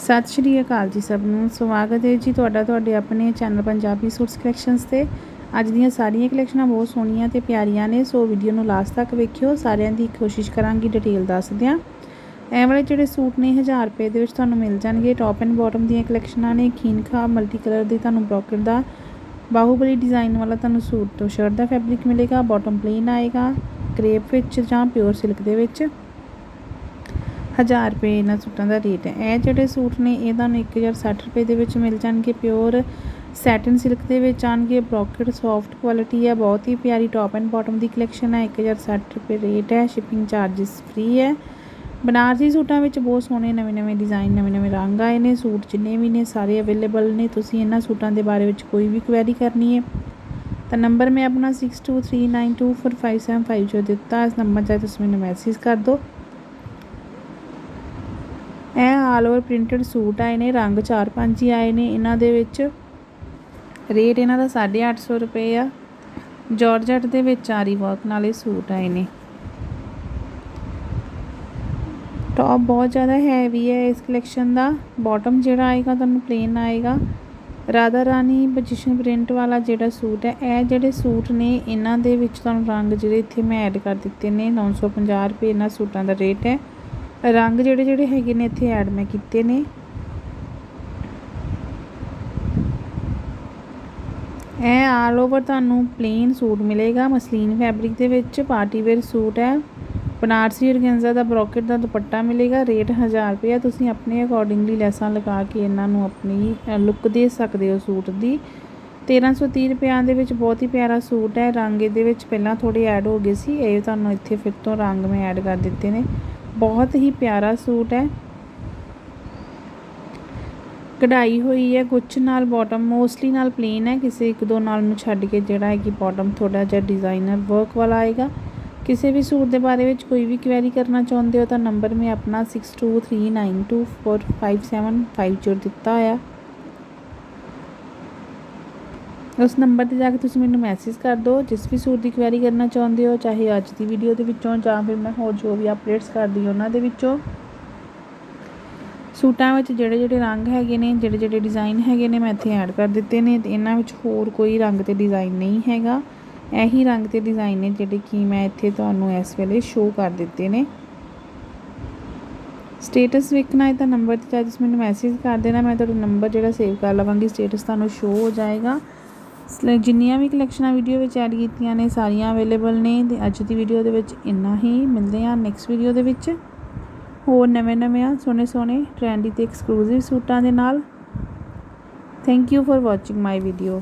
ਸਤਿ ਸ਼੍ਰੀ ਅਕਾਲ ਜੀ ਸਭ ਨੂੰ। ਸਵਾਗਤ ਹੈ ਜੀ ਤੁਹਾਡਾ ਤੁਹਾਡੇ ਆਪਣੇ ਚੈਨਲ ਪੰਜਾਬੀ ਸੂਟਸ ਕਲੈਕਸ਼ਨਸ ਤੇ। ਅੱਜ ਦੀਆਂ ਸਾਰੀਆਂ ਕਲੈਕਸ਼ਨਾਂ ਬਹੁਤ ਸੋਹਣੀਆਂ ਤੇ ਪਿਆਰੀਆਂ ਨੇ, ਸੋ ਵੀਡੀਓ ਨੂੰ ਲਾਸਟ ਤੱਕ ਵੇਖਿਓ। ਸਾਰਿਆਂ ਦੀ ਕੋਸ਼ਿਸ਼ ਕਰਾਂਗੀ ਡਿਟੇਲ ਦੱਸ ਦਿਆਂ ਇਹ ਵਾਲੇ ਜਿਹੜੇ ਸੂਟ ਨੇ 1000 ਰੁਪਏ ਦੇ ਵਿੱਚ ਤੁਹਾਨੂੰ ਮਿਲ ਜਾਣਗੇ। ਟੌਪ ਐਂਡ ਬਾਟਮ ਦੀਆਂ ਕਲੈਕਸ਼ਨਾਂ ਨੇ, ਖੀਨਖਾ ਮਲਟੀ ਕਲਰ ਦੀ ਤੁਹਾਨੂੰ ਬ੍ਰੋਕਰ ਦਾ, ਬਾਹੂਬਲੀ ਡਿਜ਼ਾਈਨ ਵਾਲਾ ਤੁਹਾਨੂੰ ਸੂਟ ਤੋਂ ਸ਼ਰਟ ਦਾ ਫੈਬਰਿਕ ਮਿਲੇਗਾ ਬਾਟਮ ਪਲੇਨ ਆਏਗਾ ਕ੍ਰੇਪ ਵਿੱਚ ਜਾਂ ਪਿਓਰ ਸਿਲਕ ਦੇ ਵਿੱਚ। 1000 ਰੁਪਏ ਇਹਨਾਂ ਸੂਟਾਂ ਦਾ ਰੇਟ ਹੈ। ਇਹ ਜਿਹੜੇ ਸੂਟ ਨੇ, ਇਹ ਤੁਹਾਨੂੰ 1060 ਰੁਪਏ ਦੇ ਵਿੱਚ ਮਿਲ ਜਾਣਗੇ। ਪਿਓਰ ਸੈਟਨ ਸਿਲਕ ਦੇ ਵਿੱਚ ਆਣਗੇ ਬ੍ਰੋਕਟ ਸੌਫਟ ਕੁਆਲਿਟੀ ਹੈ, ਬਹੁਤ ਹੀ ਪਿਆਰੀ ਟੌਪ ਐਂਡ ਬਾਟਮ ਦੀ ਕਲੈਕਸ਼ਨ ਹੈ। 1060 ਰੁਪਏ ਰੇਟ ਹੈ ਸ਼ਿਪਿੰਗ ਚਾਰजेस ਫ੍ਰੀ ਹੈ। ਬਨਾਰਸੀ ਸੂਟਾਂ ਵਿੱਚ ਬਹੁਤ ਸੋਹਣੇ ਨਵੇਂ-ਨਵੇਂ ਡਿਜ਼ਾਈਨ ਨਵੇਂ-ਨਵੇਂ ਰੰਗ ਆਏ ਨੇ। ਸੂਟ ਜਿੰਨੇ ਵੀ ਨੇ, ਸਾਰੇ ਅਵੇਲੇਬਲ ਨੇ। ਤੁਸੀਂ ਇਹਨਾਂ ਸੂਟਾਂ ਦੇ ਬਾਰੇ ਵਿੱਚ ਕੋਈ ਵੀ ਕੁਐਰੀ ਕਰਨੀ ਹੈ, ਤਾਂ ਨੰਬਰ ਮੈਂ ਆਪਣਾ 6239245750 ਜੋ ਦਿੱਤਾ, ਇਸ ਨੰਬਰ 'ਤੇ ਤੁਸੀਂ ਮੈਨੂੰ ਮੈਸੇਜ ਕਰ ਦਿਓ। ਇਹ ਆਲ ਓਵਰ ਪ੍ਰਿੰਟਡ ਸੂਟ ਆਏ ਨੇ, ਰੰਗ 4-5 ਹੀ ਆਏ ਨੇ, ਇਹਨਾਂ ਦੇ ਵਿੱਚ। ਰੇਟ ਇਹਨਾਂ ਦਾ 850 ਰੁਪਏ ਆ। ਜਾਰਜਟ ਦੇ ਵਿੱਚ ਆਰੀ ਵਰਕ ਨਾਲੇ ਸੂਟ ਆਏ ਨੇ। ਟੌਪ ਬਹੁਤ ਜ਼ਿਆਦਾ ਹੈਵੀ ਹੈ ਇਸ ਕਲੈਕਸ਼ਨ ਦਾ। ਬਾਟਮ ਜਿਹੜਾ ਆਏਗਾ, ਤੁਹਾਨੂੰ ਪਲੇਨ ਆਏਗਾ। ਰਾਧਾ ਰਾਣੀ ਪੋਜੀਸ਼ਨ ਪ੍ਰਿੰਟ ਵਾਲਾ ਜਿਹੜਾ ਸੂਟ ਹੈ, ਇਹ ਜਿਹੜੇ ਸੂਟ ਨੇ, ਇਹਨਾਂ ਦੇ ਵਿੱਚ ਤੁਹਾਨੂੰ ਰੰਗ ਜਿਹੜੇ ਇੱਥੇ ਮੈਂ ਐਡ ਕਰ ਦਿੱਤੇ ਨੇ 950 ਰੁਪਏ ਇਹਨਾਂ ਸੂਟਾਂ ਦਾ ਰੇਟ ਹੈ। ਰੰਗ ਜਿਹੜੇ ਜਿਹੜੇ ਹੈਗੇ ਨੇ ਇੱਥੇ ਐਡ ਮੈਂ ਕੀਤੇ ਨੇ। ਇਹ ਆਲ ਓਵਰ ਤੁਹਾਨੂੰ ਪਲੇਨ ਸੂਟ ਮਿਲੇਗਾ। ਮਸਲੀਨ ਫੈਬਰਿਕ ਦੇ ਵਿੱਚ ਪਾਰਟੀ ਵੇਅਰ ਸੂਟ ਹੈ। ਬਨਾਰਸੀ ਔਰਗੈਂਜ਼ਾ ਦਾ ਬ੍ਰੋਕਟ ਦਾ ਦੁਪੱਟਾ ਮਿਲੇਗਾ। ਰੇਟ 1000 ਰੁਪਏ ਤੁਸੀਂ ਆਪਣੇ ਅਕੋਰਡਿੰਗਲੀ ਲੈਸਾਂ ਲਗਾ ਕੇ ਇਹਨਾਂ ਨੂੰ ਆਪਣੀ ਲੁੱਕ ਦੇ ਸਕਦੇ ਹੋ ਸੂਟ ਦੀ। 1330 ਰੁਪਿਆਂ ਦੇ ਵਿੱਚ ਬਹੁਤ ਹੀ ਪਿਆਰਾ ਸੂਟ ਹੈ। ਰੰਗ ਇਹਦੇ ਵਿੱਚ ਪਹਿਲਾਂ ਥੋੜੇ ਐਡ ਹੋ ਗਏ ਸੀ। ਇਹ ਤੁਹਾਨੂੰ ਇੱਥੇ ਫਿਰ ਤੋਂ ਰੰਗ ਮੈਂ ਐਡ ਕਰ ਦਿੱਤੇ ਨੇ। ਬਹੁਤ ਹੀ ਪਿਆਰਾ ਸੂਟ ਹੈ। ਕਢਾਈ ਹੋਈ ਹੈ, ਕੁਛ ਨਾਲ ਬਾਟਮ ਮੋਸਟਲੀ ਨਾਲ ਪਲੇਨ ਹੈ। ਕਿਸੇ ਇੱਕ ਦੋ ਨਾਲ ਨੂੰ ਛੱਡ ਕੇ ਜਿਹੜਾ ਹੈ ਕਿ ਬਾਟਮ ਥੋੜਾ ਜਿਹਾ ਡਿਜ਼ਾਈਨਰ ਵਰਕ ਵਾਲਾ ਆਏਗਾ। ਕਿਸੇ ਵੀ ਸੂਟ ਦੇ ਬਾਰੇ ਵਿੱਚ ਕੋਈ ਵੀ ਕੁਐਰੀ ਕਰਨਾ ਚਾਹੁੰਦੇ ਹੋ ਤਾਂ ਨੰਬਰ ਮੈਂ ਆਪਣਾ 6239245750 ਦਿੱਤਾ ਹੋਇਆ। ਉਸ ਨੰਬਰ ਤੇ ਜਾ ਕੇ ਤੁਸੀਂ ਮੈਨੂੰ ਮੈਸੇਜ ਕਰ ਦਿਓ। ਜਿਸ ਵੀ ਸੂਟ ਦੀ ਕੁਐਰੀ ਕਰਨਾ ਚਾਹੁੰਦੇ ਹੋ, ਚਾਹੇ ਅੱਜ ਦੀ ਵੀਡੀਓ ਦੇ ਵਿੱਚੋਂ ਜਾਂ ਫਿਰ ਮੈਂ ਹੋਰ ਜੋ ਵੀ ਅਪਡੇਟਸ ਕਰਦੀ ਉਹਨਾਂ ਦੇ ਵਿੱਚੋਂ। ਸੂਟਾਂ ਵਿੱਚ ਜਿਹੜੇ ਜਿਹੜੇ ਰੰਗ ਹੈਗੇ ਨੇ, ਜਿਹੜੇ ਜਿਹੜੇ ਡਿਜ਼ਾਈਨ ਹੈਗੇ ਨੇ, ਮੈਂ ਇੱਥੇ ਐਡ ਕਰ ਦਿੱਤੇ ਨੇ। ਤੇ ਇਹਨਾਂ ਵਿੱਚ ਹੋਰ ਕੋਈ ਰੰਗ ਤੇ ਡਿਜ਼ਾਈਨ ਨਹੀਂ ਹੈਗਾ। ਇਹੀ ਰੰਗ ਤੇ ਡਿਜ਼ਾਈਨ ਨੇ ਜਿਹੜੇ ਕਿ ਮੈਂ ਇੱਥੇ ਤੁਹਾਨੂੰ ਇਸ ਵੇਲੇ ਸ਼ੋਅ ਕਰ ਦਿੱਤੇ ਨੇ। ਸਟੇਟਸ ਵੇਖਣਾ ਹੈ ਤਾਂ ਨੰਬਰ ਤੇ ਜਾ ਤੁਸੀਂ ਮੈਨੂੰ ਮੈਸੇਜ ਕਰ ਦੇਣਾ। ਮੈਂ ਤੁਹਾਡਾ ਨੰਬਰ ਜਿਹੜਾ ਸੇਵ ਕਰ ਲਵਾਂਗੀ ਸਟੇਟਸ ਤੁਹਾਨੂੰ ਸ਼ੋਅ ਹੋ ਜਾਏਗਾ। ਜਿੰਨੀਆਂ ਵੀ ਕਲੈਕਸ਼ਨਾਂ ਵੀਡੀਓ ਵਿੱਚ ਐਡ ਕੀਤੀਆਂ ਨੇ, ਸਾਰੀਆਂ ਅਵੇਲੇਬਲ ਨੇ ਤੇ ਅੱਜ ਦੀ ਵੀਡੀਓ ਦੇ ਵਿੱਚ ਇੰਨਾ ਹੀ। ਮਿਲਦੇ ਹਾਂ ਨੈਕਸਟ ਵੀਡੀਓ ਦੇ ਵਿੱਚ। ਹੋਰ ਨਵੇਂ ਨਵੇਂ ਆ, ਸੋਹਣੇ ਸੋਹਣੇ ਟ੍ਰੈਂਡੀ ਤੇ ਐਕਸਕਲੂਸਿਵ ਸੂਟਾਂ ਦੇ ਨਾਲ। Thank you for watching my video